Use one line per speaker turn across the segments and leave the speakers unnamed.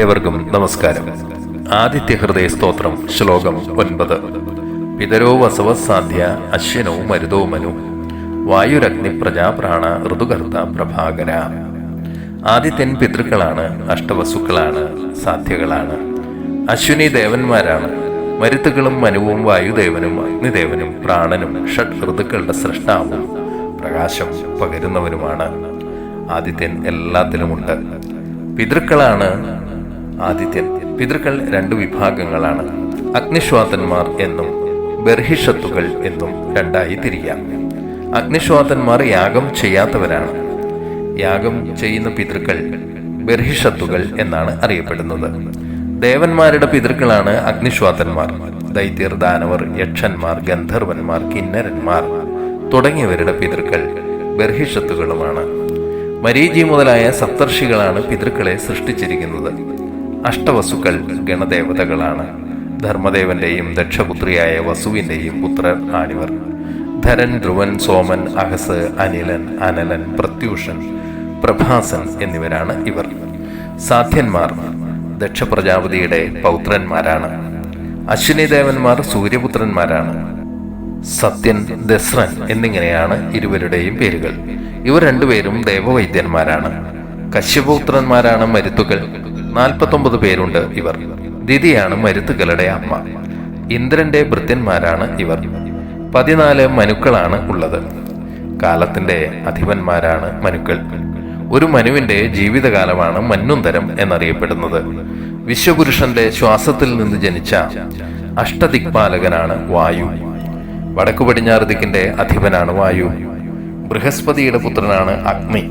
ഏവർക്കും നമസ്കാരം. ആദിത്യ ഹൃദയ സ്തോത്രം ശ്ലോകം ഒൻപത്. പിതരോ വസവ സാധ്യ അശ്വനോ മരുതോ മനു. വായുരഗ്നി പ്രജാപ്രാണ ഋതുകർത്ത പ്രഭാകര. ആദിത്യൻ പിതൃക്കളാണ് അഷ്ടവസുക്കളാണ് സാധ്യകളാണ്. അശ്വിനി ദേവന്മാരാണ്. മരുത്തുകളും മനുവും വായുദേവനും അഗ്നിദേവനും പ്രാണനും ഷഡ് ഋതുക്കളുടെ സൃഷ്ടാവും പ്രകാശം പകരുന്നവരുമാണ് ആദിത്യൻ എല്ലാത്തിലുമുണ്ട്. പിതൃക്കളാണ് ആദിത്യൻ. പിതൃക്കൾ രണ്ടു വിഭാഗങ്ങളാണ്. അഗ്നിശ്വാതന്മാർ എന്നും ബർഹിഷത്തുകൾ എന്നും രണ്ടായി തിരിയാം. അഗ്നിശ്വാതന്മാർ യാഗം ചെയ്യാത്തവരാണ്. യാഗം ചെയ്യുന്ന പിതൃക്കൾ ബർഹിഷത്തുകൾ എന്നാണ് അറിയപ്പെടുന്നത്. ദേവന്മാരുടെ പിതൃക്കളാണ് അഗ്നിശ്വാതന്മാർ. ദൈത്യർ ദാനവർ യക്ഷന്മാർ ഗന്ധർവന്മാർ കിന്നരന്മാർ തുടങ്ങിയവരുടെ പിതൃക്കൾ ബർഹിഷത്തുകളുമാണ്. മരീചി മുതലായ സപ്തർഷികളാണ് പിതൃക്കളെ സൃഷ്ടിച്ചിരിക്കുന്നത്. അഷ്ടവസുക്കൾ ഗണദേവതകളാണ്. ധർമ്മദേവന്റെയും ദക്ഷപുത്രിയായ വസുവിന്റെയും പുത്രർ ആണിവർ. ധരൻ ധ്രുവൻ സോമൻ അഹസ് അനിലൻ അനലൻ പ്രത്യൂഷൻ പ്രഭാസൻ എന്നിവരാണ് ഇവർ. സാധ്യന്മാർ ദക്ഷപ്രജാപതിയുടെ പൗത്രന്മാരാണ്. അശ്വിനി ദേവന്മാർ സൂര്യപുത്രന്മാരാണ്. സത്യൻ ദസ്രൻ എന്നിങ്ങനെയാണ് ഇരുവരുടെയും പേരുകൾ. ഇവർ രണ്ടുപേരും ദേവവൈദ്യന്മാരാണ്. കശ്യപുത്രന്മാരാണ് മരുത്തുകൾ നാൽപ്പത്തൊമ്പത് പേരുണ്ട് ഇവർ. ദിതിയാണ് മരുത്തുകളുടെ അമ്മ. ഇന്ദ്രന്റെ ഭൃത്യന്മാരാണ് ഇവർ. പതിനാല് മനുക്കളാണ് ഉള്ളത്. കാലത്തിന്റെ അധിപന്മാരാണ് മനുക്കൾ. ഒരു മനുവിന്റെ ജീവിതകാലമാണ് മന്നുന്തരം എന്നറിയപ്പെടുന്നത്. വിശ്വപുരുഷന്റെ ശ്വാസത്തിൽ നിന്ന് ജനിച്ച അഷ്ടദിക്പാലകനാണ് വായു. വടക്കു പടിഞ്ഞാറ് ദിക്കിന്റെ അധിപനാണ് വായു. ബൃഹസ്പതിയുടെ പുത്രനാണ് അഗ്നി.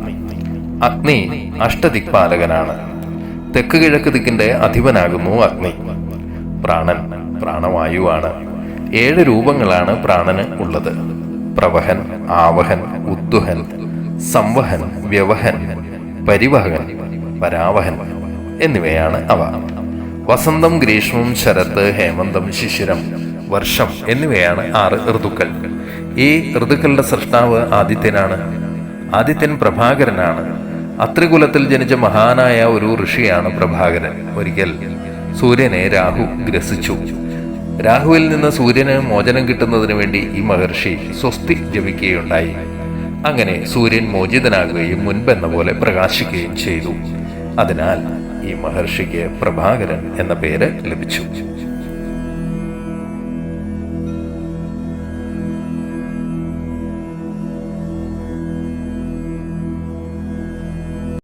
അഗ്നി അഷ്ടദിക്പാലകനാണ്. തെക്ക് കിഴക്ക് ദിക്കിന്റെ അധിപനാകുന്നു അഗ്നി. പ്രാണൻ പ്രാണവായുവാണ്. ഏഴ് രൂപങ്ങളാണ് പ്രാണന് ഉള്ളത്. പ്രവഹൻ ആവഹൻ ഉദ്ദുഹൻ സംവഹൻ വ്യവഹൻ പരിവഹൻ പരാവഹൻ എന്നിവയാണ് അവ. വസന്തം ഗ്രീഷ്മം ശരത്ത് ഹേമന്തം ശിശിരം വർഷം എന്നിവയാണ് ആറ് ഋതുക്കൾ. ഈ ഋതുക്കളുടെ സൃഷ്ടാവ് ആദിത്യനാണ്. ആദിത്യൻ പ്രഭാകരനാണ്. അത്രികുലത്തിൽ ജനിച്ച മഹാനായ ഒരു ഋഷിയാണ് പ്രഭാകരൻ. ഒരിക്കൽ സൂര്യനെ രാഹു ഗ്രസിച്ചു. രാഹുവിൽ നിന്ന് സൂര്യന് മോചനം കിട്ടുന്നതിന് വേണ്ടി ഈ മഹർഷി സ്വസ്തി ജപിക്കുകയുണ്ടായി. അങ്ങനെ സൂര്യൻ മോചിതനാകുകയും മുൻപെന്ന പോലെ പ്രകാശിക്കുകയും ചെയ്തു. അതിനാൽ ഈ മഹർഷിക്ക് പ്രഭാകരൻ എന്ന പേര് ലഭിച്ചു.